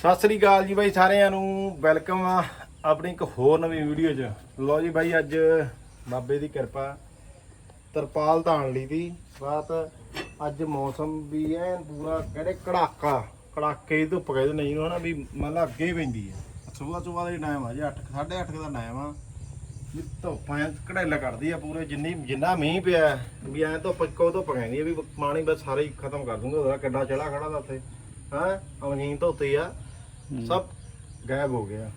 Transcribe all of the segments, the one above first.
ਸਤਿ ਸ੍ਰੀ ਅਕਾਲ ਜੀ ਬਾਈ ਸਾਰਿਆਂ ਨੂੰ। ਵੈਲਕਮ ਆ ਆਪਣੀ ਇੱਕ ਹੋਰ ਨਵੀਂ ਵੀਡੀਓ 'ਚ। ਲਓ ਜੀ ਬਾਈ, ਅੱਜ ਬਾਬੇ ਦੀ ਕਿਰਪਾ। ਤਰਪਾਲ ਧਾਣ ਲਈ ਦੀ। ਰਾਤ ਅੱਜ ਮੌਸਮ ਵੀ ਐ ਪੂਰਾ ਕਹਿੰਦੇ ਕੜਾਕਾ। ਕੜਾਕੇ ਦੀ ਧੁੱਪ ਕਹਿੰਦੇ ਨਹੀਂ ਨੂੰ ਹਨਾ ਵੀ ਮੰਨ ਲਾ ਅੱਗੇ ਹੀ ਪੈਂਦੀ ਹੈ ਸਵੇਰ ਸਵੇਰ ਦਾ ਟਾਈਮ ਆ ਜੀ 8 8:30 ਦਾ ਟਾਈਮ ਆ। ਵੀ ਧੁੱਪ ਧੁੱਪਾਂ ਕੜੇਲਾ ਕੱਢਦੀ ਆ ਪੂਰੇ, ਜਿੰਨੀ ਜਿੰਨਾ ਮੀਂਹ ਪਿਆ, ਵੀ ਐ ਧੁੱਪ ਇੱਕੋ ਧੁੱਪ ਕਹਿੰਦੀ ਆ ਵੀ ਪਾਣੀ ਬਸ ਸਾਰੇ ਹੀ ਖਤਮ ਕਰ ਦੂੰਗਾ, ਉਹਦਾ ਕਿੱਡਾ ਚੜਾ ਖੜਾ ਦਾ ਉੱਥੇ। ਹਾਂ? ਅਮਨੀਨ ਧੋਤੀ ਆ। ਸਭ ਗਾਇਬ ਹੋ ਗਿਆ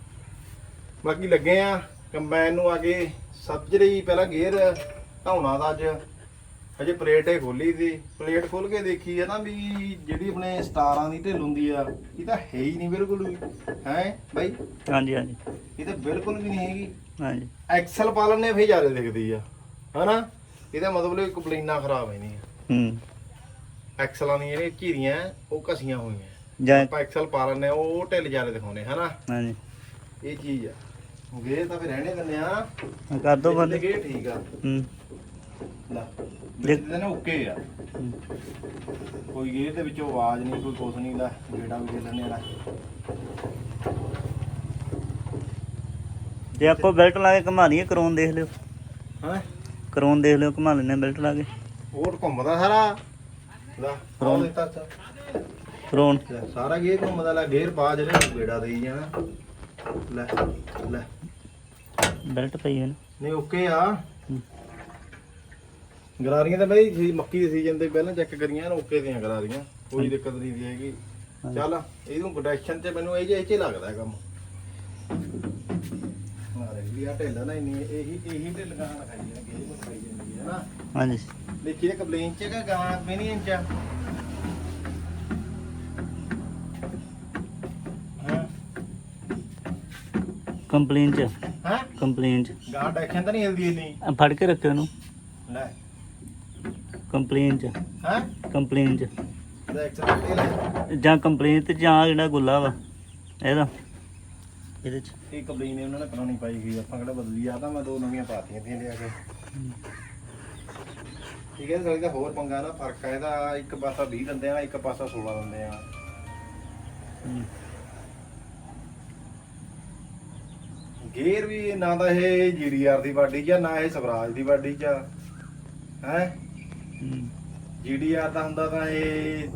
ਬਾਕੀ ਲੱਗੇ ਆ ਕੰਬਾਈਨ ਨੂੰ ਆ ਕੇ ਸਬਜ਼ਰੀ ਪਹਿਲਾਂ ਗੇਅਰ ਧਾਉਣਾ ਦਾ ਅੱਜ। ਅਜੇ ਪਲੇਟ ਹੀ ਖੋਲੀ ਸੀ। ਪਲੇਟ ਖੋਲ ਕੇ ਦੇਖੀ ਹੈ ਨਾ ਵੀ ਜਿਹੜੀ ਆਪਣੇ ਸਟਾਰਾਂ ਦੀ ਢਿੱਲ ਹੁੰਦੀ ਆ ਇਹ ਤਾਂ ਹੈ ਹੀ ਨਹੀਂ ਬਿਲਕੁਲ ਵੀ। ਹੈ ਬਾਈ? ਹਾਂਜੀ ਹਾਂਜੀ। ਇਹ ਤਾਂ ਬਿਲਕੁਲ ਵੀ ਨਹੀਂ ਹੈਗੀ। ਹਾਂਜੀ। ਐਕਸਲ ਪਾਲਣ ਨੇ ਫੇ ਜ਼ਿਆਦਾ ਦਿਖਦੀ ਆ। ਹਨਾ? ਇਹਦਾ ਮਤਲਬ ਇਹ ਕਪਲੀਨਾ ਖਰਾਬ ਹੈ ਨਹੀਂ। ਹੂੰ। ਐਕਸਲਾਂ ਦੀਆਂ ਜਿਹੜੀਆਂ ਘੀਰੀਆਂ ਉਹ ਘਸੀਆਂ ਹੋਈਆਂ। ਜਾਂ ਆਪਾਂ ਐਕਸਲ ਪਾ ਆ ਉਹ ਢਿੱਲ ਜ਼ਿਆਦਾ ਦਿਖਾਉਂਦੇ ਹਨਾ? ਹਾਂਜੀ। ਇਹ ਚੀਜ਼ ਆ। ਗੇ ਤਾਂ ਫਿਰ ਰਹਿਣੇ ਦਿੰਦੇ ਆ ਕਰ ਦੋ ਬੰਦ। ਗੇ ਠੀਕ ਆ। ਹੂੰ। ਲੈ ਦੇਖ- ਇਹਦੇ ਨਾ ਓਕੇ ਆ। ਕੋਈ ਗੇ ਦੇ ਵਿੱਚੋਂ ਆਵਾਜ਼ ਨਹੀਂ ਕੋਈ ਕੁਛ ਨਹੀਂ ਦਾ ਗੇੜਾ ਵੀ ਦੇ ਲੈਣੇ ਵਾਲਾ ਜੇ ਆਪਾਂ ਬੈਲਟ ਲਾ ਕੇ ਘੁਮਾ ਲਈਏ ਕਰੋਨ ਦੇਖ ਲਿਓ। ਹਾਂ? ਕਰੋਨ ਦੇਖ ਲਿਓ ਘੁਮਾ ਲੈਣੇ ਬੈਲਟ ਲਾ ਕੇ। ਹੋਰ ਘੁੰਮਦਾ ਸਾਰਾ। ਲੈ। ਫਰੋਨ ਦਿੱਤਾ ਲੈ, ਸਾਰਾ ਗੇਅਰ ਘੁੰਮਦਾ ਲੈ ਗੇਅਰ ਪਾ ਜਿਹੜੇ ਗੇੜਾ ਦੇਈ ਜਾਣਾ। ਲੈ ਲੈ। ਬੈਲਟ ਪਈ ਹੈ ਨਾ। ਨਹੀਂ ਓਕੇ ਆ। ਹੂੰ। ਗਰਾਰੀਆਂ ਤਾਂ ਬਈ ਸੀ ਮੱਕੀ ਦੇ ਸੀਜ਼ਨ ਤੇ ਪਹਿਲਾਂ ਚੈੱਕ ਕਰੀਆਂ ਨਾ ਓਕੇ ਦੀਆਂ ਗਰਾਰੀਆਂ। ਕੋਈ ਦਿੱਕਤ ਨਹੀਂ ਦੀ ਹੈਗੀ। ਹਾਂਜੀ। ਚੱਲ ਇਹਨੂੰ ਪ੍ਰੋਡਕਸ਼ਨ ਤੇ ਮੈਨੂੰ ਇਹ ਜੇ ਇਹ 'ਚ ਹੀ ਲੱਗਦਾ ਹੈ ਕੰਮ। ਮਾਰੇ ਵੀ ਆ ਢਿੱਲ ਨਾ ਇੰਨੀ ਇਹੀ ਇਹੀ ਢਿੱਲ ਗਾਂ ਲਗਾਈ ਜਾਂਦੀ ਹੈ ਇਹ ਖਾਈ ਜਾਂਦੀ ਹੈ ਨਾ? ਹਾਂਜੀ। ਦੇਖੀ ਤੇ ਕੰਪਲੇਨ ਚ ਕਿ ਗਾਂ ਮਿਨੀ ਇੰਚ ਕੰਪਲੇਨ ਚ। ਹਾਂ? ਕੰਪਲੇਨ ਚ। ਗਾਂ ਡੈਕਸ਼ਨ ਤਾਂ ਨਹੀਂ ਹਿਲਦੀ ਇੰਨੀ। ਆਹ ਫੜ ਕੇ ਰੱਖਿਓ ਇਹਨੂੰ ਲੈ। ਕੰਪਲੇਨ ਚ। ਹਾਂ? ਕੰਪਲੇਨ ਚ। ਲੈ ਜਾਂ ਕੰਪਲੇਨ ਤੇ ਜਾਂ ਜਿਹੜਾ ਗੁੱਲਾ ਵਾ। ਇਹਦਾ। ਇਹਦੇ ਚ। ਇਹ ਕੰਪਲੇਨ ਨੇ ਉਹਨਾਂ ਨੇ ਪੁਰਾਣੀ ਪਾਈ ਗਈ ਆਪਾਂ ਕਿਹੜਾ ਬਦਲੀ ਆ ਤਾਂ ਮੈਂ ਦੋ ਨਵੀਆਂ ਪਾਤੀਆਂ ਦੀਆਂ ਲਿਆ ਕੇ। ਠੀਕ ਹੈ ਸਾਲੀ ਦਾ ਹੋਰ ਪੰਗਾ ਨਾ ਫ਼ਰਕ ਆ। ਇਹਦਾ ਇੱਕ ਪਾਸਾ 20 ਦਿੰਦੇ ਆ ਇੱਕ ਪਾਸਾ 16 ਦਿੰਦੇ ਆ ਹੂੰ। ਗੇਅਰ ਵੀ ਨਾ ਤਾਂ ਇਹ ਜੀਡੀਆਰ ਦੀ ਬਾਡੀ ਆ, ਨਾ ਇਹ ਸਵਰਾਜ ਦੀ ਬਾਡੀ ਚ ਹੈ। ਜੀਡੀਆਰ ਦਾ ਹੁੰਦਾ ਤਾਂ ਇਹ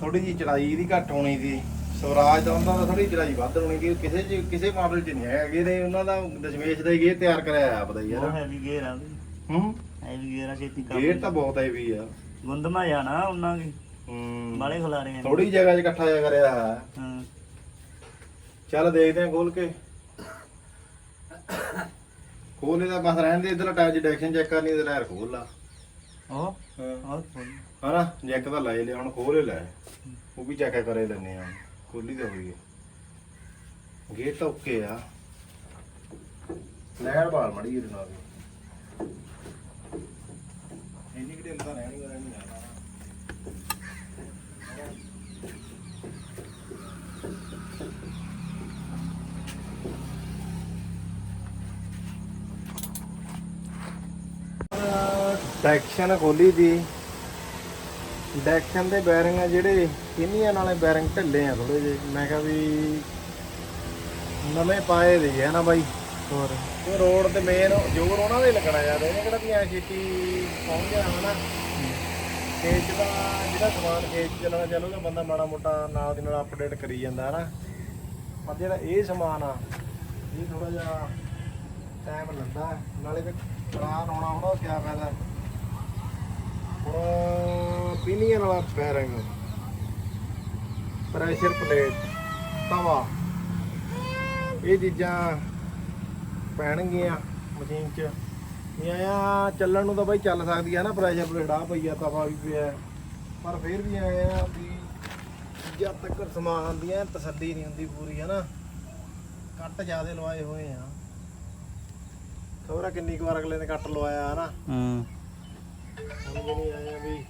ਥੋੜੀ ਜੀ ਚੜਾਈ ਇਹਦੀ ਘੱਟ ਹੋਣੀ ਸੀ। ਸਵਰਾਜ ਦਾ ਹੁੰਦਾ ਤਾਂ ਥੋੜੀ ਚੜਾਈ ਵੱਧ ਹੋਣੀ ਸੀ। ਕਿਸੇ ਚ ਕਿਸੇ ਮਾਡਲ ਚ ਨਹੀਂ ਹੈਗਾ। ਇਹਦੇ ਉਹਨਾਂ ਦਾ ਦਸ਼ਮੇਸ਼ ਦਾ ਹੀ ਗੇਅਰ ਤਿਆਰ ਕਰਿਆ ਆਪ ਦਾ ਹੀ ਉਹ ਯਾਰ ਹੈਵੀ ਗੇਅਰ ਆ ਹੂੰ? ਹੈਵੀ ਗੇਅਰ ਆ ਛੇਤੀ ਕੰਮ ਗੇਅਰ ਤਾਂ ਬਹੁਤ ਹੈਵੀ ਆ। ਗੁੰਦਮਾ ਜਾਣਾ ਉਹਨਾਂ ਦੀ। ਹੂੰ। ਬਾਲੇ ਖਿਲਾਰੇ ਆ ਥੋੜੀ ਜਗ੍ਹਾ 'ਚ ਇਕੱਠਾ ਜਿਹਾ ਕਰਿਆ ਹੈ ਹਾਂ। ਚੱਲ ਦੇਖਦੇ ਹਾਂ ਖੋਲ ਕੇ। ਖੋਲ ਇਹਦਾ ਬਸ ਰਹਿਣ ਦੇ ਇਧਰ ਟਾਇਰ ਡਾਇਰੈਕਸ਼ਨ ਚੈੱਕ ਕਰਨੀ ਤੇ ਲੈਰ ਖੋਲ ਲਾ। ਉਹ ਹਾਂ। ਉਹ ਖੋਲ। ਹਨਾ ਜੈਕ ਤਾਂ ਲਾਏ ਲਿਆ ਹੁਣ ਖੋਲ ਲੈ। ਉਹ ਵੀ ਚੈੱਕ ਕਰੇ ਲੈਨੇ ਆ ਖੋਲੀ ਤਾਂ ਹੋਈ ਹੈ ਗੇਟ ਤਾਂ ਓਕੇ ਆ। ਲੈਰ ਬਾਲ ਮੜੀ ਇਹਦੇ ਨਾਲ ਵੀ ਇੰਨੀ ਕਿ ਢਿੱਲ ਤਾਂ ਰਹਿਣੀ ਓ ਰਹਿਣੀ ਆ ਡੈਕਸ਼ਨ ਖੋਲੀ ਦੀ। ਡੈਕਸ਼ਨ ਦੇ ਬੈਰਿੰਗ ਆ ਜਿਹੜੇ ਕਿੰਨੀਆਂ ਨਾਲੇ ਬੈਰਿੰਗ ਢਿੱਲੇ ਆ ਥੋੜੇ ਜਿਹੇ। ਮੈਂ ਕਿਹਾ ਵੀ ਨਵੇਂ ਪਾਏ ਦੇ ਆ ਨਾ ਬਾਈ, ਹੋਰ। ਉਹ ਰੋਡ ਤੇ ਮੇਨ ਜੋਰ ਉਹਨਾਂ ਦੇ ਲੱਗਣਾ ਯਾਰ ਇਹਨੇ ਕਿਹੜਾ ਵੀ ਐ ਛੇਤੀ ਪਹੁੰਚ ਜਾਣਾ ਹਨਾ ਖੇਤ ਦਾ ਜਿਹੜਾ ਸਮਾਨ ਖੇਤ ਚੱਲਣਾ ਚਾਹੂਗਾ ਬੰਦਾ ਮਾੜਾ ਮੋਟਾ ਨਾਲ ਦੀ ਨਾਲ ਅਪਡੇਟ ਕਰੀ ਜਾਂਦਾ ਹਨਾ ਪਰ ਜਿਹੜਾ ਇਹ ਸਮਾਨ ਆ, ਇਹ ਥੋੜਾ ਜਿਹਾ ਟਾਈਮ ਲੈਂਦਾ ਨਾਲੇ ਤੇ ਖਰਾਬ ਹੋਣਾ ਉਹਦਾ ਕੀ ਫਾਇਦਾ। ਹੁਣ ਵਾਲਾ ਬੈਰਿੰਗ ਪ੍ਰੈਸ਼ਰ ਪਲੇਟ ਤਵਾ। ਇਹ ਚੀਜ਼ਾਂ ਪੈਣਗੀਆਂ ਮਸ਼ੀਨ 'ਚ। ਇਹ ਚੱਲਣ ਨੂੰ ਤਾਂ ਬਾਈ ਚੱਲ ਸਕਦੀ ਆ ਨਾ ਪ੍ਰੈਸ਼ਰ ਪਲੇਟ ਆ ਪਈ ਆ, ਤਵਾ ਵੀ ਪਿਆ। ਪਰ ਫਿਰ ਵੀ ਆਏ ਆ ਵੀ ਜਦ ਤੱਕ ਸਮਾਨ ਦੀਆਂ ਐਨ ਤਸੱਲੀ ਨਹੀਂ ਹੁੰਦੀ ਪੂਰੀ, ਹੈ ਨਾ? ਕੱਟ ਜ਼ਿਆਦੇ ਲਵਾਏ ਹੋਏ ਆ। ਖਬਰ ਕਿੰਨੀ ਕੁ ਵਾਰ ਅਗਲੇ ਨੇ ਕੱਟ ਲਵਾਇਆ ਹਨਾ ਹਾਂ। ਹੁਣ ਜਿਹੜੀ ਆਏ ਵੀ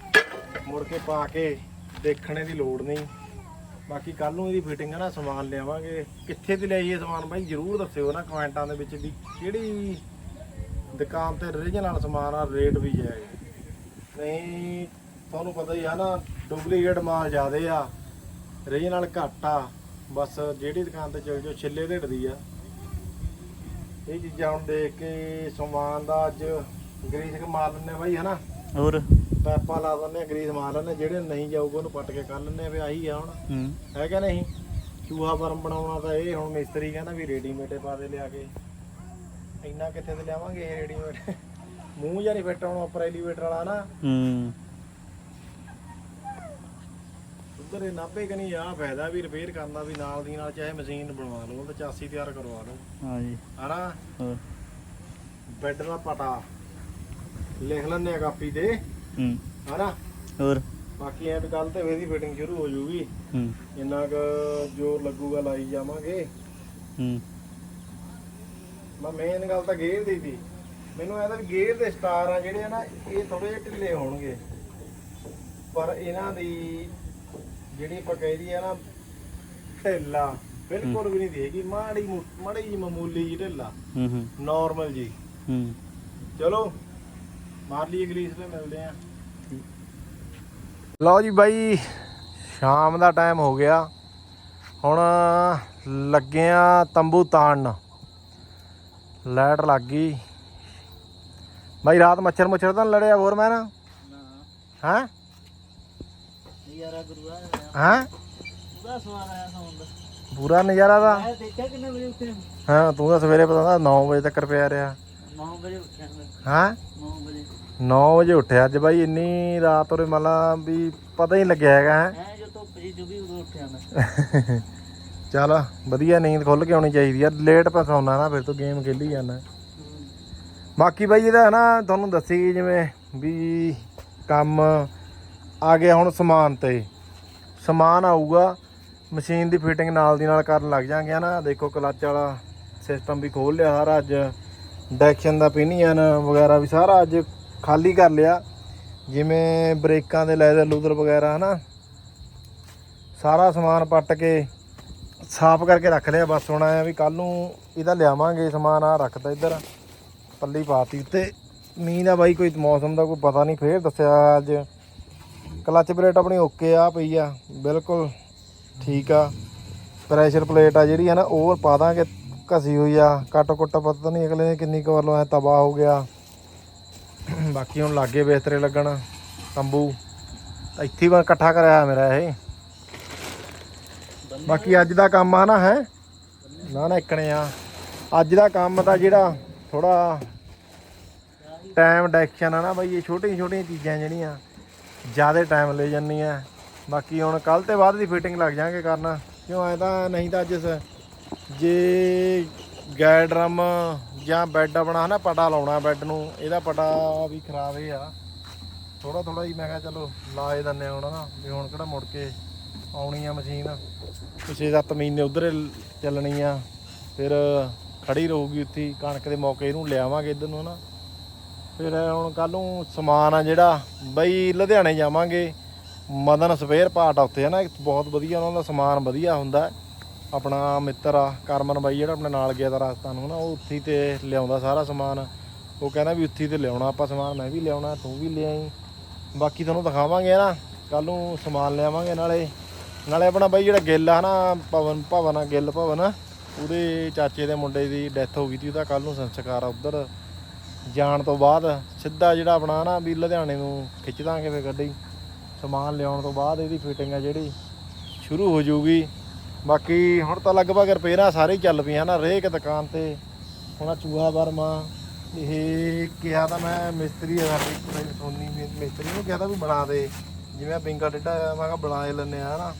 ਮੁੜ ਕੇ ਪਾ ਕੇ ਦੇਖਣੇ ਦੀ ਲੋੜ ਨਹੀਂ। ਬਾਕੀ ਕੱਲ ਨੂੰ ਇਹਦੀ ਫਿਟਿੰਗ ਹੈ ਨਾ, ਸਮਾਨ ਲਿਆਵਾਂਗੇ। ਕਿੱਥੇ ਤੇ ਲਿਆਈਏ ਸਮਾਨ ਬਾਈ? ਜਰੂਰ ਦੱਸਿਓ ਨਾ ਕਮੈਂਟਾਂ ਦੇ ਵਿੱਚ ਵੀ ਕਿਹੜੀ ਦੁਕਾਨ ਤੇ ਰੀਜਨਲ ਸਮਾਨ ਆ ਰੇਟ ਵੀ ਜਾਏ ਨਹੀਂ, ਤੁਹਾਨੂੰ ਪਤਾ ਹੀ ਆ ਨਾ ਡੁਪਲੀਕੇਟ ਮਾਲ ਜ਼ਿਆਦੇ ਆ ਰੀਜਨਲ ਘੱਟ ਆ। ਬਸ ਜਿਹੜੀ ਦੁਕਾਨ ਤੇ ਚਲ ਜਾਓ, ਛਿੱਲੇ ਢੇੜਦੀ ਆ। ਇਹ ਚੀਜ਼ਾਂ ਹੁਣ ਦੇਖ ਕੇ ਸਮਾਨ ਦਾ ਅੱਜ ਗਰੀਸ ਮਾਰ ਲੈਂਦੇ ਆ ਬਾਈ, ਹਨਾ? ਹੋਰ? ਪੈਪਾਂ ਲਾ ਦਿੰਦੇ ਆ ਗਰੀਸ ਮਾਰ ਲੈਂਦੇ ਆ, ਜਿਹੜੇ ਨਹੀਂ ਜਾਊਗਾ ਉਹਨੂੰ ਪੱਟ ਕੇ ਕਰ ਲੈਂਦੇ ਆ ਵੀ ਆਹੀ ਆ ਹੁਣ। ਹੂੰ। ਹੈ ਕਿ ਨਹੀਂ? ਚੂਹਾ ਬਰਮ ਬਣਾਉਣਾ ਤਾਂ ਇਹ ਹੁਣ ਮਿਸਤਰੀ ਕਹਿੰਦਾ ਵੀ ਰੈਡੀਮੇਡੇ ਪਾ ਦੇ ਲਿਆ ਕੇ। ਇੰਨਾ ਕਿੱਥੇ ਤੇ ਲਿਆਵਾਂਗੇ ਇਹ ਰੈਡੀਮੇਡ ਮੂੰਹ ਜਾਂ ਨਹੀਂ ਫਿੱਟ ਆਉਣਾ ਉੱਪਰ ਐਲੀਵੇਟਰ ਵਾਲਾ ਨਾ। ਹੂੰ। ਉਧਰ ਇਹ ਨਾਭੇ ਕਨੀ ਆ ਫਾਇਦਾ ਵੀ ਰਿਪੇਅਰ ਕਰਨਾ ਵੀ ਨਾਲ ਦੀ ਨਾਲ ਚਾਹੇ ਮਸ਼ੀਨ ਬਣਵਾ ਲਓ ਤੇ ਚਾਸੀ ਤਿਆਰ ਕਰਵਾ ਲਓ। ਹਾਂ ਜੀ। ਹਨਾ? ਹੋਰ? ਬੈੱਡ ਦਾ ਪਟਾ ਲਿਖ ਲੈਂਦੇ ਆ ਕਾਪੀ ਤੇ। ਹੂੰ। ਹਨਾ? ਹੋਰ? ਬਾਕੀ ਐ ਕੱਲ ਤੇ ਇਹਦੀ ਫਿਟਿੰਗ ਸ਼ੁਰੂ ਹੋ ਜੂਗੀ ਹੂੰ। ਇੰਨਾ ਕੁ ਜ਼ੋਰ ਲੱਗੂਗਾ ਲਾਈ ਜਾਵਾਂਗੇ। ਹੂੰ। ਮੈਂ ਮੇਨ ਗੱਲ ਤਾਂ ਗੇਅਰ ਦੀ ਸੀ। ਮੈਨੂੰ ਇਹਦਾ ਵੀ ਗੇਅਰ ਦੇ ਸਟਾਰ ਆ ਜਿਹੜੇ ਆ ਨਾ ਇਹ ਥੋੜੇ ਜਿਹੇ ਢਿੱਲੇ ਹੋਣਗੇ। ਪਰ ਇਹਨਾਂ ਦੀ ਜਿਹੜੀ ਆਪਾਂ ਕਹਿਦੀ ਆ ਨਾ ਢਿੱਲਾ ਬਿਲਕੁਲ ਵੀ ਨਹੀਂ ਦੇਗੀ ਮਾੜੀ ਮਾੜੀ ਜੀ ਮਾਮੂਲੀ ਜੀ ਢਿੱਲਾ। ਹੂੰ ਹੂੰ। ਨਾਰਮਲ ਜੀ ਹੂੰ। ਚਲੋ। ਮਾਰ ਲਈ ਗਲੀਸ ਤੇ ਮਿਲਦੇ ਆ। ਲਓ ਜੀ ਬਾਈ ਸ਼ਾਮ ਦਾ ਟਾਈਮ ਹੋ ਗਿਆ। ਹੁਣ ਲੱਗੇ ਆ ਤੰਬੂ ਤਾੜਨ ਲਾਈਟ ਲੱਗ ਗਈ। ਬਾਈ ਰਾਤ ਮੱਛਰ ਮੁੱਛਰ ਤਾਂ ਲੜਿਆ ਹੋਰ ਮੈਂ ਨਾ? ਹਾਂ? ਯਾਰਾ ਗੁਰੂਆ ਹਾਂ? ਪੂਰਾ ਆਇਆ ਨਜ਼ਾਰਾ ਦਾ? ਮੈਂ ਦੇਖਿਆ ਕਿੰਨੇ ਵਜੇ ਉੱਠੇ ਹਾਂ ਤੂੰ ਤਾਂ ਸਵੇਰੇ ਪਤਾ 9 ਵਜੇ ਤੱਕ ਪਿਆ ਰਿਹਾ। 9 ਵਜੇ ਉੱਠਿਆ ਹਾਂ? 9 ਵਜੇ। 9 ਵਜੇ ਉੱਠਿਆ ਅੱਜ ਬਾਈ ਇੰਨੀ ਰਾਤ ਉਰੇ ਮਤਲਬ ਵੀ ਪਤਾ ਹੀ ਲੱਗਿਆ ਹੈਗਾ ਹੈ। ਮੈਂ ਜੋ ਧੁੱਪ ਜੀ ਜੁਗੀ ਉਦੋਂ ਉੱਠਿਆ ਮੈਂ। ਚੱਲ ਵਧੀਆ ਨੀਂਦ ਖੁੱਲ ਕੇ ਆਉਣੀ ਚਾਹੀਦੀ ਆ। ਲੇਟ ਪਾ ਸੌਣਾ ਨਾ ਫਿਰ ਤੂੰ ਗੇਮ ਖੇਲੀ ਜਾਂਦਾ ਬਾਕੀ ਬਾਈ ਇਹਦਾ ਨਾ ਤੁਹਾਨੂੰ ਦੱਸੀ ਜਿਵੇਂ ਵੀ ਕੰਮ ਆ ਗਿਆ ਹੁਣ ਸਮਾਨ ਤੇ। ਸਮਾਨ ਆਊਗਾ ਮਸ਼ੀਨ ਦੀ ਫਿਟਿੰਗ ਨਾਲ ਦੀ ਨਾਲ ਕਰਨ ਲੱਗ ਜਾਾਂਗੇ ਨਾ ਦੇਖੋ ਕਲੱਚ ਵਾਲਾ ਸਿਸਟਮ ਵੀ ਖੋਲ ਲਿਆ ਸਾਰਾ ਅੱਜ। ਡੈਕਸ਼ਨ ਦਾ ਪਿਨੀਅਨ ਵਗੈਰਾ ਵੀ ਸਾਰਾ ਅੱਜ ਖਾਲੀ ਕਰ ਲਿਆ। ਜਿਵੇਂ ਬ੍ਰੇਕਾਂ ਦੇ ਲੈਦਰ ਲੂਦਰ ਵਗੈਰਾ, ਹਨਾ? ਸਾਰਾ ਸਮਾਨ ਪੱਟ ਕੇ ਸਾਫ਼ ਕਰਕੇ ਰੱਖ ਲਿਆ। ਬਸ ਹੁਣ ਆਇਆ ਵੀ ਕੱਲ ਨੂੰ ਇਹਦਾ ਲਿਆਵਾਂਗੇ ਸਮਾਨ ਆ ਰੱਖਤਾ ਇੱਧਰ, ਪੱਲੀ ਪਾਤੀ ਉੱਤੇ। ਮੀਂਹ ਦਾ ਬਾਈ ਕੋਈ ਮੌਸਮ ਦਾ ਕੋਈ ਪਤਾ ਨਹੀਂ, ਫੇਰ ਦੱਸਿਆ ਅੱਜ। ਕਲਚ ਪਲੇਟ ਆਪਣੀ ਓਕੇ ਆ, ਪਈ ਆ, ਬਿਲਕੁਲ ਠੀਕ ਆ। ਪ੍ਰੈਸ਼ਰ ਪਲੇਟ ਆ ਜਿਹੜੀ ਹੈ ਨਾ ਉਹ ਪਾ ਦਾਂਗੇ। ਘਸੀ ਹੋਈ ਆ ਕੱਟ ਕੁੱਟ ਪਤਾ ਨਹੀਂ ਅਗਲੇ ਨੇ ਕਿੰਨੀ ਕੁ ਵਾਰ ਲਵਾਇਆ, ਤਬਾਹ ਹੋ ਗਿਆ। ਬਾਕੀ ਹੁਣ ਲਾਗੇ ਬਿਸਤਰੇ ਲੱਗਣ, ਤੰਬੂ। ਤਾਂ ਇੱਥੇ ਮੈਂ ਇਕੱਠਾ ਕਰਿਆ ਮੇਰਾ ਇਹ। ਬਾਕੀ ਅੱਜ ਦਾ ਕੰਮ ਆ ਨਾ ਹੈ। ਨਾ ਨਾ ਇਕਣੇ ਆ। ਅੱਜ ਦਾ ਕੰਮ ਤਾਂ ਜਿਹੜਾ ਥੋੜਾ ਟਾਈਮ ਡੈਕਸ਼ਨ ਆ ਨਾ ਬਈ, ਇਹ ਛੋਟੀਆਂ ਛੋਟੀਆਂ ਚੀਜ਼ਾਂ ਜਿਹੜੀਆਂ, ਜ਼ਿਆਦਾ ਟਾਈਮ ਲੈ ਜਾਂਦੀਆਂ ਬਾਕੀ ਹੁਣ ਕੱਲ ਤੇ ਬਾਅਦ ਦੀ ਫਿਟਿੰਗ ਲੱਗ ਜਾਾਂਗੇ ਕਰਨ। ਕਿਉਂ, ਐ ਤਾਂ ਨਹੀਂ ਤਾਂ ਅੱਜ ਜੇ ਗੈਰ ਡਰਮ ਜਾਂ ਬੈੱਡ ਆਪਣਾ ਹਨਾ ਪਟਾ ਲਾਉਣਾ ਬੈੱਡ ਨੂੰ। ਇਹਦਾ ਪਟਾ ਵੀ ਖਰਾਬ ਇਹ ਆ। ਥੋੜਾ ਥੋੜਾ ਹੀ ਮੈਂ ਕਿਹਾ ਚਲੋ ਲਾਏ ਹੀ ਦਿੰਨੇ ਹੁਣ ਨਾ ਵੀ ਹੁਣ ਕਿਹੜਾ ਮੁੜ ਕੇ ਆਉਣੀ ਆ ਮਸ਼ੀਨ। ਪਿਛੇ 7 ਮਹੀਨੇ ਉਧਰ ਚੱਲਣੀ ਆ। ਫਿਰ ਖੜੀ ਰਹੂਗੀ ਉੱਥੇ, ਕਣਕ ਦੇ ਮੌਕੇ ਇਹਨੂੰ ਲਿਆਵਾਂਗੇ ਇੱਧਰ ਨੂੰ ਨਾ ਫਿਰ ਹੁਣ ਕੱਲ ਨੂੰ ਸਮਾਨ ਆ ਜਿਹੜਾ, ਬਈ ਲੁਧਿਆਣੇ ਜਾਵਾਂਗੇ। ਮਦਨ ਸਪੇਅਰ ਪਾਰਟ ਆ ਉੱਥੇ ਹੈ ਨਾ ਬਹੁਤ ਵਧੀਆ ਉਹਨਾਂ ਦਾ ਸਮਾਨ ਵਧੀਆ ਹੁੰਦਾ। ਆਪਣਾ ਮਿੱਤਰ ਆ, ਕਰਮਨ ਬਾਈ ਜਿਹੜਾ ਆਪਣੇ ਨਾਲ ਗਿਆ ਦਾ ਰਾਸਤਾ ਨੂੰ ਨਾ, ਉਹ ਉੱਥੇ ਹੀ ਤੇ ਲਿਆਉਂਦਾ ਸਾਰਾ ਸਮਾਨ। ਉਹ ਕਹਿੰਦਾ ਵੀ ਉੱਥੇ ਹੀ ਤੇ ਲਿਆਉਣਾ ਆਪਾਂ ਸਮਾਨ, ਮੈਂ ਵੀ ਲਿਆਉਣਾ, ਤੂੰ ਵੀ ਲਿਆਈ ਬਾਕੀ ਤੁਹਾਨੂੰ ਦਿਖਾਵਾਂਗੇ ਨਾ ਕੱਲ ਨੂੰ ਸਮਾਨ ਲਿਆਵਾਂਗੇ ਨਾਲੇ। ਨਾਲੇ ਆਪਣਾ ਬਾਈ ਜਿਹੜਾ ਗਿੱਲ ਆ ਨਾ, ਪਵਨ, ਭਵਨ ਆ, ਗਿੱਲ ਭਵਨ, ਉਹਦੇ ਚਾਚੇ ਦੇ ਮੁੰਡੇ ਦੀ ਡੈਥ ਹੋ ਗਈ ਸੀ ਉਹਦਾ ਕੱਲ ਨੂੰ ਸੰਸਕਾਰ ਆ ਉੱਧਰ। ਜਾਣ ਤੋਂ ਬਾਅਦ ਸਿੱਧਾ ਜਿਹੜਾ ਆਪਣਾ ਨਾ ਵੀ ਲੁਧਿਆਣੇ ਨੂੰ ਖਿੱਚ ਦਾਂਗੇ ਫੇ ਗੱਡੀ। ਸਮਾਨ ਲਿਆਉਣ ਤੋਂ ਬਾਅਦ ਇਹਦੀ ਫਿਟਿੰਗ ਆ ਜਿਹੜੀ, ਸ਼ੁਰੂ ਹੋ ਜਾਊਗੀ। ਬਾਕੀ ਹੁਣ ਤਾਂ ਲਗਭਗ ਰਿਪੇਅਰਾਂ ਸਾਰੇ ਹੀ ਚੱਲ ਪਈਆਂ ਨਾ ਹਰੇਕ ਦੁਕਾਨ ਤੇ। ਹੁਣ ਆਹ ਚੂਹਾ ਵਰਮਾ ਇਹ ਕਿਹਾ ਤਾਂ ਮੈਂ ਮਿਸਤਰੀ ਆ ਸਾਡੀ ਸੋਨੀ ਮਿ- ਮਿਸਤਰੀ ਨੂੰ ਕਿਹਾ ਤਾਂ ਵੀ ਬਣਾ ਦੇ। ਜਿਵੇਂ ਆਹ ਪਿੰਕਾ ਟਿੱਡਾ ਆ, ਮੈਂ ਕਿਹਾ ਬਣਾ ਹੀ ਲੈਂਦੇ ਆ ਹਨਾ।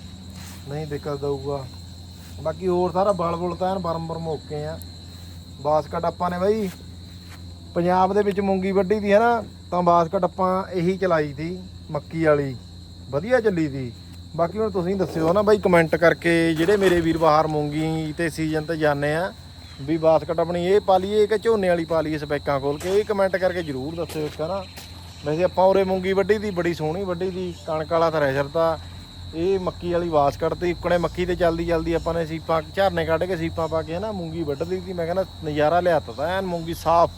ਨਹੀਂ ਦਿੱਕਤ ਦਊਗਾ। ਬਾਕੀ ਹੋਰ ਸਾਰਾ ਬਲ ਬੁਲ ਤਾਂ ਐਨ ਬਰਮ ਬਰਮ ਓਕੇ ਆ। ਬਾਸਕਟ ਆਪਾਂ ਨੇ ਬਾਈ ਪੰਜਾਬ ਦੇ ਵਿੱਚ ਮੂੰਗੀ ਵੱਢੀ ਦੀ ਹੈ ਨਾ ਤਾਂ ਬਾਸਕਟ ਆਪਾਂ ਇਹੀ ਚਲਾਈ ਸੀ ਮੱਕੀ ਵਾਲੀ। ਵਧੀਆ ਚੱਲੀ ਸੀ ਬਾਕੀ ਹੁਣ ਤੁਸੀਂ ਦੱਸਿਓ ਨਾ ਬਾਈ ਕਮੈਂਟ ਕਰਕੇ ਜਿਹੜੇ ਮੇਰੇ ਵੀਰ ਬਾਹਰ ਮੂੰਗੀ ਤੇ ਸੀਜ਼ਨ ਤੇ ਜਾਂਦੇ ਆ, ਵੀ ਬਾਸਕਟ ਆਪਣੀ ਇਹ ਪਾ ਲਈਏ ਕਿ ਝੋਨੇ ਵਾਲੀ ਪਾ ਲਈਏ ਸਪੈਕਾਂ ਖੋਲ ਕੇ, ਇਹ ਕਮੈਂਟ ਕਰਕੇ ਜਰੂਰ ਦੱਸਿਓ ਇੱਕ ਨਾ ਵੈਸੇ ਆਪਾਂ ਉਰੇ ਮੂੰਗੀ ਵੱਢੀ ਦੀ, ਬੜੀ ਸੋਹਣੀ ਵੱਢੀ ਦੀ, ਕਣਕ ਵਾਲਾ ਥ੍ਰੈਸ਼ਰ ਤਾਂ ਇਹ ਮੱਕੀ ਵਾਲੀ ਬਾਸਕਟ ਤੇ ਇੱਕਣੇ ਮੱਕੀ ਤੇ ਚੱਲਦੀ ਚੱਲਦੀ ਆਪਾਂ ਨੇ ਸੀਪਾਂ ਝਾਰਨੇ ਕੱਢ ਕੇ ਸੀਪਾਂ ਪਾ ਕੇ ਨਾ ਮੂੰਗੀ ਵੱਢ ਲਈ ਸੀ, ਮੈਂ ਕਹਿੰਦਾ ਨਜ਼ਾਰਾ ਲਿਆਤਾ ਤਾਂ ਐਨ ਮੂੰਗੀ ਸਾਫ਼,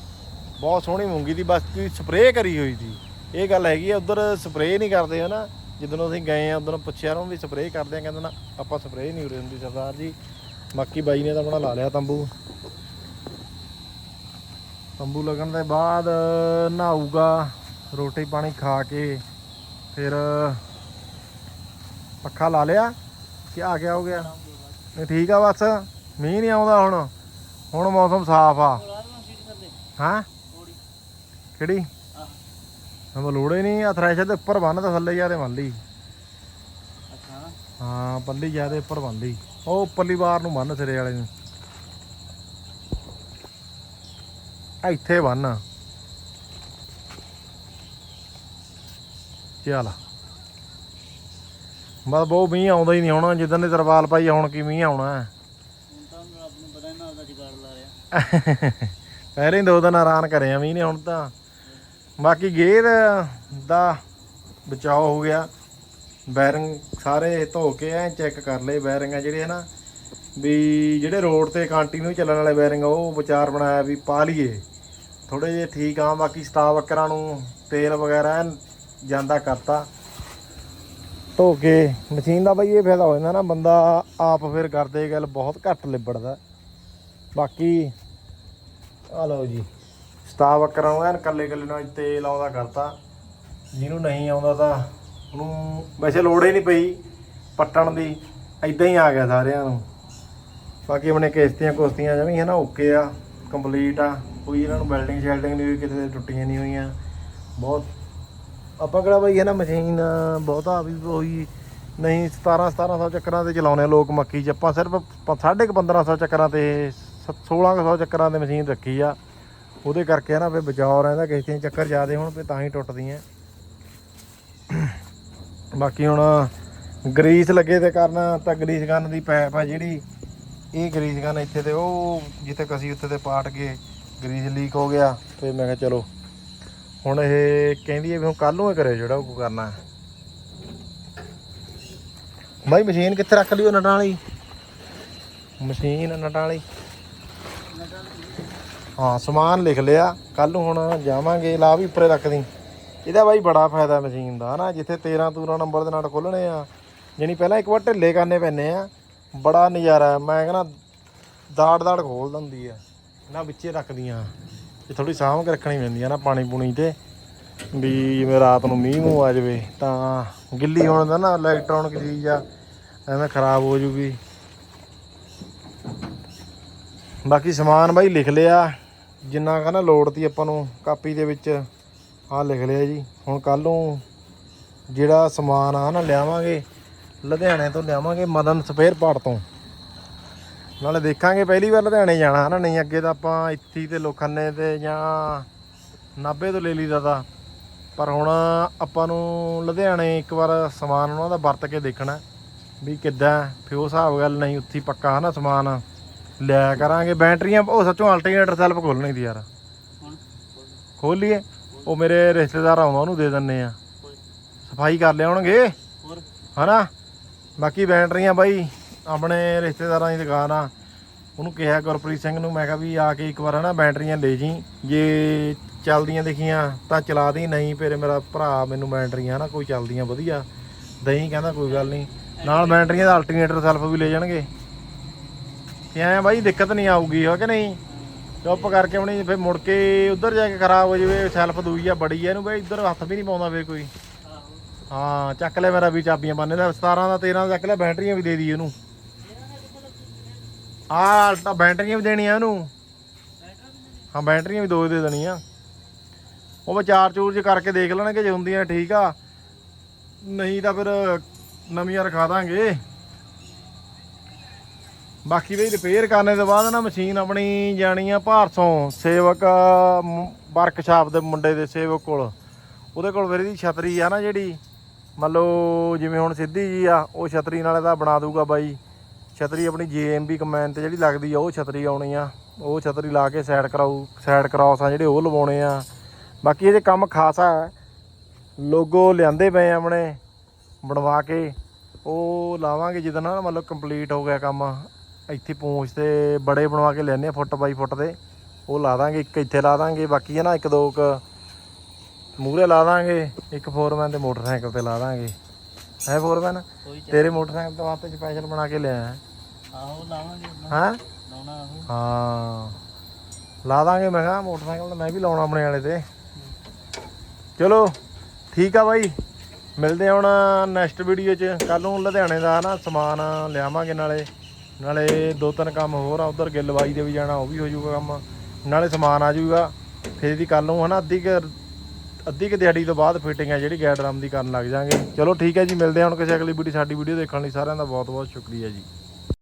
ਬਹੁਤ ਸੋਹਣੀ ਮੂੰਗੀ ਦੀ, ਬਸ ਕੀ ਸਪਰੇਅ ਕਰੀ ਹੋਈ ਸੀ। ਇਹ ਗੱਲ ਹੈਗੀ ਆ, ਉਧਰ ਸਪਰੇਅ ਨਹੀਂ ਕਰਦੇ ਹਨਾ। ਜਦੋਂ ਅਸੀਂ ਗਏ ਆ ਉਦੋਂ ਪੁੱਛਿਆ ਉਹਨੂੰ ਵੀ ਸਪਰੇਅ ਕਰਦੇ ਆ ਕਹਿੰਦਾ ਨਾ ਆਪਾਂ ਸਪਰੇਅ ਨਹੀਂ ਉਰੇ ਹੁੰਦੀ ਸਰਦਾਰ ਜੀ। ਬਾਕੀ ਬਾਈ ਨੇ ਤਾਂ ਆਪਣਾ ਲਾ ਲਿਆ ਤੰਬੂ। ਤੰਬੂ ਲੱਗਣ ਦੇ ਬਾਅਦ ਨਹਾਊਗਾ ਰੋਟੀ ਪਾਣੀ ਖਾ ਕੇ ਫਿਰ ਪੱਖਾ ਲਾ ਲਿਆ ਕਿ ਆ ਗਿਆ ਹੋ ਗਿਆ। ਨਹੀਂ ਠੀਕ ਆ ਬਸ ਮੀਂਹ ਨਹੀਂ ਆਉਂਦਾ ਹੁਣ। ਹੁਣ ਮੌਸਮ ਸਾਫ਼ ਆ। ਹਾਂ? ਕਿਹੜੀ? ਹਮ ਲੋੜੇ ਨਹੀਂ ਆ ਥ੍ਰੈਸ਼ਰ ਦੇ ਉੱਪਰ ਬੰਨ ਤਾਂ ਥੱਲੇ ਜਿਆਦੇ ਮੰਨ ਲਈ। ਅੱਛਾ। ਹਾਂ ਪੱਲੀ ਜਿਆਦੇ ਉੱਪਰ ਬੰਨ ਲਈ। ਉਹ ਉੱਪਰਲੀ ਬਾਰ ਨੂੰ ਬੰਨ ਸਿਰੇ ਵਾਲੇ ਨੂੰ। ਇੱਥੇ ਬੰਨ। ਚੱਲ। ਬਸ ਬਹੁਤ ਮੀਂਹ ਆਉਂਦਾ ਹੀ ਨਹੀਂ ਹੁਣ ਜਿੱਦਣ ਦੇ ਤਰਪਾਲ ਪਾਈ ਹੁਣ ਕੀ ਮੀਂਹ ਆਉਣਾ ਇਹਨਾਂ ਦਾ ਜੁਗਾੜ ਲਾ ਰਿਹਾ। ਪਹਿਲੇ ਹੀ ਦੋ ਦਿਨ ਹੈਰਾਨ ਕਰੇ ਆ ਮੀਂਹ ਨੇ ਹੁਣ ਤਾਂ। ਬਾਕੀ ਗੇਅਰ ਦਾ ਬਚਾਓ ਹੋ ਗਿਆ। ਬੈਰਿੰਗ ਸਾਰੇ ਧੋ ਕੇ ਐ ਚੈੱਕ ਕਰ ਲਏ ਬੈਰਿੰਗ ਆ ਜਿਹੜੇ ਹਨਾ ਵੀ ਜਿਹੜੇ ਰੋਡ ਤੇ ਕੰਟੀਨਿਊ ਚੱਲਣ ਵਾਲੇ ਬੈਰਿੰਗ ਆ, ਉਹ ਵਿਚਾਰ ਬਣਾਇਆ ਵੀ ਪਾ ਲਈਏ। ਥੋੜੇ ਜਿਹੇ ਠੀਕ ਆ, ਬਾਕੀ ਸਟਾਫ ਵਰਕਰਾਂ ਨੂੰ ਤੇਲ ਵਗੈਰਾ ਐਨ ਜਾਂਦਾ ਕਰਤਾ। ਧੋ ਕੇ ਮਸ਼ੀਨ ਦਾ ਬਈ ਇਹ ਫਾਇਦਾ ਹੋ ਜਾਂਦਾ ਨਾ, ਬੰਦਾ ਆਪ ਫਿਰ ਕਰਦੇ ਗੱਲ ਬਹੁਤ ਘੱਟ ਲਿਬੜਦਾ। ਬਾਕੀ ਆ ਲਓ ਜੀ। ਸਟਾਫ ਵਕਰਾਂ ਨੂੰ ਐਨ ਕੱਲੇ ਕੱਲੇ ਨਾਲ ਤੇਲ ਆਉਂਦਾ ਕਰਤਾ। ਜਿਹਨੂੰ ਨਹੀਂ ਆਉਂਦਾ ਤਾਂ ਉਹਨੂੰ ਵੈਸੇ ਲੋੜ ਹੀ ਨਹੀਂ ਪਈ ਪੱਟਣ ਦੀ। ਐਦਾਂ ਹੀ ਆ ਗਿਆ ਸਾਰਿਆਂ ਨੂੰ। ਬਾਕੀ ਆਪਣੇ ਕਿਸ਼ਤੀਆਂ ਕੁਸ਼ਤੀਆਂ ਜਮੀ ਹੈ ਨਾ, ਓਕੇ ਆ ਕੰਪਲੀਟ ਆ। ਕੋਈ ਇਹਨਾਂ ਨੂੰ ਵੈਲਡਿੰਗ ਸ਼ੈਲਡਿੰਗ ਨਹੀਂ ਹੋਈ ਕਿਤੇ ਟੁੱਟੀਆਂ ਨਹੀਂ ਹੋਈਆਂ। ਬਹੁਤ ਆਪਾਂ ਕਿਹੜਾ ਬਈ ਹੈ ਨਾ ਮਸ਼ੀਨ ਬਹੁਤਾ ਵੀ ਹੋਈ ਨਹੀਂ 17 1700 ਚੱਕਰਾਂ ਤੇ ਚਲਾਉਨੇ ਆ ਲੋਕ ਮੱਕੀ। ਚ ਆਪਾਂ ਸਿਰਫ 1550 ਚੱਕਰਾਂ ਤੇ 1600 ਚੱਕਰਾਂ ਤੇ ਮਸ਼ੀਨ ਰੱਖੀ ਆ। ਉਹਦੇ ਕਰਕੇ ਨਾ ਫੇ ਬਚਾਅ ਰਹਿੰਦਾ ਕਿਸ਼ਤੀਆਂ ਚੱਕਰ ਜ਼ਿਆਦੇ ਹੋਣ ਫੇ ਤਾਂ ਹੀ ਟੁੱਟਦੀਆਂ। ਬਾਕੀ ਹੁਣ ਗਰੀਸ ਲੱਗੇ ਤੇ ਕਰਨਾ ਤਾਂ ਗਰੀਸ ਗਨ ਦੀ ਪੈਪ ਆ ਜਿਹੜੀ ਇਹ ਗਰੀਸ ਗਨ ਇੱਥੇ ਤੇ ਉਹ ਜਿੱਥੇ ਕਸੀ ਉੱਥੇ ਤੇ ਪਾਟ ਕੇ ਗਰੀਸ ਲੀਕ ਹੋ ਗਿਆ, ਤੇ ਮੈਂ ਕਿਹਾ ਚਲੋ, ਹੁਣ ਇਹ ਕਹਿੰਦੀ ਹੈ ਵੀ ਹੁਣ ਕੱਲ ਨੂੰ ਹੀ ਕਰੇ ਜਿਹੜਾ ਉਹ ਕਰਨਾ। ਬਾਈ ਮਸ਼ੀਨ ਕਿੱਥੇ ਰੱਖ ਲਈ ਉਹ ਨਟਾਂ ਵਾਲੀ ਮਸ਼ੀਨ ਨਟਾਂ ਵਾਲੀ ਹਾਂ, ਸਮਾਨ ਲਿਖ ਲਿਆ। ਕੱਲ ਨੂੰ ਹੁਣ ਜਾਵਾਂਗੇ, ਲਾ ਵੀ ਉੱਪਰੇ ਰੱਖ ਦੀ। ਇਹਦਾ ਬਾਈ ਬੜਾ ਫਾਇਦਾ ਮਸ਼ੀਨ ਦਾ, ਹਨਾ? ਜਿੱਥੇ 13 ਤੂਰਾ ਨੰਬਰ ਦੇ ਨਾਲ ਖੋਲਣੇ ਆ, ਜਾਣੀ ਪਹਿਲਾਂ ਇੱਕ ਵਾਰ ਢਿੱਲੇ ਕਰਨੇ ਪੈਣੇ ਆ। ਬੜਾ ਨਜ਼ਾਰਾ ਹੈ। ਮੈਂ ਕਹਿੰਦਾ ਦਾੜ ਦਾੜ ਖੋਲ ਦਿੰਦੀ ਆ। ਇਹਨਾਂ ਵਿੱਚੇ ਰੱਖਦੀਆਂ ਇਹ ਥੋੜੀ ਸਾਂਭ ਕੇ ਰੱਖਣੀ ਪੈਂਦੀ ਆ ਨਾ, ਪਾਣੀ ਪੂਣੀ ਤੇ। ਵੀ ਜਿਵੇਂ ਰਾਤ ਨੂੰ ਮੀਂਹ ਮੂੰਹ ਆ ਜਾਵੇ, ਤਾਂ ਗਿੱਲੀ ਹੋਣ ਦਾ ਨਾ ਇਲੈਕਟ੍ਰੋਨਿਕ ਚੀਜ਼ ਆ, ਐਵੇਂ ਖਰਾਬ ਹੋ ਜੂਗੀ। ਬਾਕੀ ਸਮਾਨ ਬਾਈ ਲਿਖ ਲਿਆ। ਜਿੰਨਾ ਕਹਿੰਦਾ ਲੋੜ ਤੀ ਆਪਾਂ ਨੂੰ ਕਾਪੀ ਦੇ ਵਿੱਚ ਆਹ ਲਿਖ ਲਿਆ ਜੀ। ਹੁਣ ਕੱਲ ਨੂੰ ਜਿਹੜਾ ਸਮਾਨ ਆ ਨਾ ਲਿਆਵਾਂਗੇ, ਲੁਧਿਆਣੇ ਤੋਂ ਲਿਆਵਾਂਗੇ ਮਦਨ ਸਪੇਅਰ ਪਾਰਟ ਤੋਂ। ਨਾਲੇ ਦੇਖਾਂਗੇ ਪਹਿਲੀ ਵਾਰ ਲੁਧਿਆਣੇ ਜਾਣਾ ਹਨਾ, ਨਹੀਂ ਅੱਗੇ ਤਾਂ ਆਪਾਂ ਇੱਥੇ ਹੀ ਤੇ ਲੋਖੰਨੇ ਤੇ ਜਾਂ ਨਾਭੇ ਤੋਂ ਲੈ ਲਈਦਾ ਤਾਂ। ਪਰ ਹੁਣ ਆਪਾਂ ਨੂੰ ਲੁਧਿਆਣੇ ਇੱਕ ਵਾਰ ਸਮਾਨ ਉਹਨਾਂ ਦਾ ਵਰਤ ਕੇ ਦੇਖਣਾ, ਵੀ ਕਿੱਦਾਂ ਫਿਰ ਉਹ ਹਿਸਾਬ ਗੱਲ ਨਹੀਂ, ਉੱਥੇ ਹੀ ਪੱਕਾ ਹਨਾ ਸਮਾਨ। ਲਿਆ ਕਰਾਂਗੇ ਬੈਟਰੀਆਂ ਉਹ ਸੱਚੋਂ ਅਲਟਰਨੇਟਰ ਸੈਲਫ ਖੋਲਣੀ ਦੀ ਯਾਰ। ਖੋਲ ਲਈਏ ਉਹ ਮੇਰੇ ਰਿਸ਼ਤੇਦਾਰ ਆਉਂਦਾ ਉਹਨੂੰ ਦੇ ਦਿੰਨੇ ਆ। ਸਫ਼ਾਈ ਕਰ ਲਿਆਉਣਗੇ। ਹਨਾ? ਬਾਕੀ ਬੈਟਰੀਆਂ ਬਾਈ ਆਪਣੇ ਰਿਸ਼ਤੇਦਾਰਾਂ ਦੀ ਦੁਕਾਨ ਆ। ਉਹਨੂੰ ਕਿਹਾ ਗੁਰਪ੍ਰੀਤ ਸਿੰਘ ਨੂੰ ਮੈਂ ਕਿਹਾ ਵੀ ਆ ਕੇ ਇੱਕ ਵਾਰ ਹਨਾ ਬੈਟਰੀਆਂ ਲੈ ਜੀ। ਜੇ ਚੱਲਦੀਆਂ ਦੇਖੀਆਂ ਤਾਂ ਚਲਾ ਦੀ ਨਹੀਂ ਫਿਰ ਮੇਰਾ ਭਰਾ ਮੈਨੂੰ ਬੈਟਰੀਆਂ ਹਨਾ ਕੋਈ ਚੱਲਦੀਆਂ ਵਧੀਆ। ਦਹੀਂ ਕਹਿੰਦਾ ਕੋਈ ਗੱਲ ਨਹੀਂ ਨਾਲ ਬੈਟਰੀਆਂ ਦਾ ਅਲਟਰਨੇਟਰ ਸੈਲਫ ਵੀ ਲੈ ਜਾਣਗੇ। ਕਿ ਐਂ ਬਾਈ, ਦਿੱਕਤ ਨਹੀਂ ਆਊਗੀ, ਹੋ ਕਿ ਨਹੀਂ? ਚੁੱਪ ਕਰਕੇ ਆਉਣੀ ਫਿਰ ਮੁੜ ਕੇ ਉਧਰ ਜਾ ਕੇ ਖਰਾਬ ਹੋ ਜਾਵੇ ਸੈਲਫ ਦੂਈ ਆ, ਬੜੀ ਆ ਇਹਨੂੰ ਬਾਈ ਇੱਧਰ ਹੱਥ ਵੀ ਨਹੀਂ ਪਾਉਂਦਾ ਫੇਰ ਕੋਈ। ਹਾਂ, ਚੱਕ ਲੈ ਮੇਰਾ ਵੀ ਚਾਬੀਆਂ ਬੰਨੇ ਦਾ 17 ਦਾ 13 ਦਾ ਚੱਕ ਲੈ, ਬੈਟਰੀਆਂ ਵੀ ਦੇ ਦੀ ਇਹਨੂੰ ਆਹ ਤਾਂ ਬੈਟਰੀਆਂ ਵੀ ਦੇਣੀਆਂ ਇਹਨੂੰ ਹਾਂ, ਬੈਟਰੀਆਂ ਵੀ ਦੋ ਦੇ ਦੇਣੀਆਂ। ਉਹ ਵਿਚਾਰ ਚੂਰ ਚ ਕਰਕੇ ਦੇਖ ਲੈਣਗੇ ਜੇ ਹੁੰਦੀਆਂ ਠੀਕ ਆ। ਨਹੀਂ ਤਾਂ ਫਿਰ ਨਵੀਆਂ ਰਖਾ ਦਾਂਗੇ। ਬਾਕੀ ਵੀ ਰਿਪੇਅਰ ਕਰਨੇ ਤੋਂ ਬਾਅਦ ਨਾ ਮਸ਼ੀਨ ਆਪਣੀ ਜਾਣੀ ਆ ਭਾਰਸੋਂ ਸੇਵਕ ਵਰਕਸ਼ਾਪ ਦੇ ਮੁੰਡੇ ਦੇ ਸੇਵਕ ਕੋਲ। ਉਹਦੇ ਕੋਲ ਫਿਰ ਇਹਦੀ ਛਤਰੀ ਆ ਨਾ ਜਿਹੜੀ, ਮੰਨ ਲਓ ਜਿਵੇਂ ਹੁਣ ਸਿੱਧੀ ਜੀ ਆ, ਉਹ ਛਤਰੀ ਨਾਲ ਇਹਦਾ ਬਣਾ ਦੂਗਾ ਬਾਈ। ਛਤਰੀ ਆਪਣੀ ਜੇਐਮਬੀ ਕਮੈਨ ਤੇ ਜਿਹੜੀ ਲੱਗਦੀ ਆ, ਉਹ ਛਤਰੀ ਆਉਣੀ ਆ। ਉਹ ਛਤਰੀ ਲਾ ਕੇ ਸਾਈਡ ਕਰਾਉ ਸਾਈਡ ਕਰਾਸ ਆ ਜਿਹੜੇ ਉਹ ਲਵਾਉਣੇ ਆ। ਬਾਕੀ ਇਹਦੇ ਕੰਮ ਖਾਸਾ ਹੈ ਲੋਗੋ ਲਿਆਂਦੇ ਪਏ ਆਪਣੇ, ਬਣਵਾ ਕੇ, ਉਹ ਲਾਵਾਂਗੇ ਜਦੋਂ ਨਾ ਮਤਲਬ ਕੰਪਲੀਟ ਹੋ ਗਿਆ ਕੰਮ। ਇੱਥੇ ਪੂੰਛ ਤੇ ਬੜੇ ਬਣਵਾ ਕੇ ਲੈਣੇ ਫੁੱਟ ਬਾਈ ਫੁੱਟ ਦੇ। ਉਹ ਲਾ ਦਾਂਗੇ ਇੱਕ ਇੱਥੇ ਲਾ ਦਾਂਗੇ ਬਾਕੀ ਹੈ ਨਾ ਇੱਕ ਦੋ ਕ ਮੂਹਰੇ ਲਾ ਦਾਂਗੇ ਇੱਕ ਫੋਰਮੈਨ ਤੇ ਮੋਟਰਸਾਈਕਲ ਤੇ ਲਾ ਦਾਂਗੇ। ਹੈ ਫੋਰਮੈਨ? ਤੇਰੇ ਮੋਟਰਸਾਈਕਲ ਤੋਂ ਵਾਸਤੇ ਸਪੈਸ਼ਲ ਬਣਾ ਕੇ ਲਿਆ ਹੈ। ਆਹੋ ਲਾਵਾਂਗੇ। ਹਾਂ? ਲਾਉਣਾ ਆਹੋ। ਹਾਂ। ਲਾ ਦਾਂਗੇ ਮੈਂ ਕਿਹਾ ਮੋਟਰਸਾਈਕਲ ਤਾਂ ਮੈਂ ਵੀ ਲਾਉਣਾ ਆਪਣੇ ਵਾਲੇ ਤੇ। ਚਲੋ ਠੀਕ ਆ ਬਾਈ। ਮਿਲਦੇ ਹੁਣ ਨੈਕਸਟ ਵੀਡੀਓ 'ਚ। ਕੱਲ ਨੂੰ ਲੁਧਿਆਣੇ ਦਾ ਨਾ ਸਮਾਨ ਲਿਆਵਾਂਗੇ ਨਾਲੇ। ਨਾਲੇ ਦੋ ਤਿੰਨ ਕੰਮ ਹੋਰ ਆ, ਉਧਰ ਗਿੱਲਬਾਈ ਦੇ ਵੀ ਜਾਣਾ, ਉਹ ਵੀ ਹੋ ਜਾਊਗਾ ਕੰਮ। ਨਾਲੇ ਸਮਾਨ ਆ ਜਾਊਗਾ। ਫਿਰ ਦੀ ਕੱਲ ਨੂੰ ਹਨਾ ਅੱਧੀ ਕੁ ਅੱਧੀ ਕੁ ਦਿਹਾੜੀ ਤੋਂ ਬਾਅਦ ਫਿਟਿੰਗ ਆ ਜਿਹੜੀ ਗੈਡ ਰਾਮ ਦੀ ਕਰਨ ਲੱਗ ਜਾਾਂਗੇ। ਚਲੋ ਠੀਕ ਹੈ ਜੀ, ਮਿਲਦੇ ਹਾਂ ਹੁਣ ਕਿਸੇ ਅਗਲੀ ਵੀਡੀਓ ਸਾਡੀ ਵੀਡੀਓ ਦੇਖਣ ਲਈ। ਸਾਰਿਆਂ ਦਾ ਬਹੁਤ ਬਹੁਤ ਸ਼ੁਕਰੀਆ ਜੀ।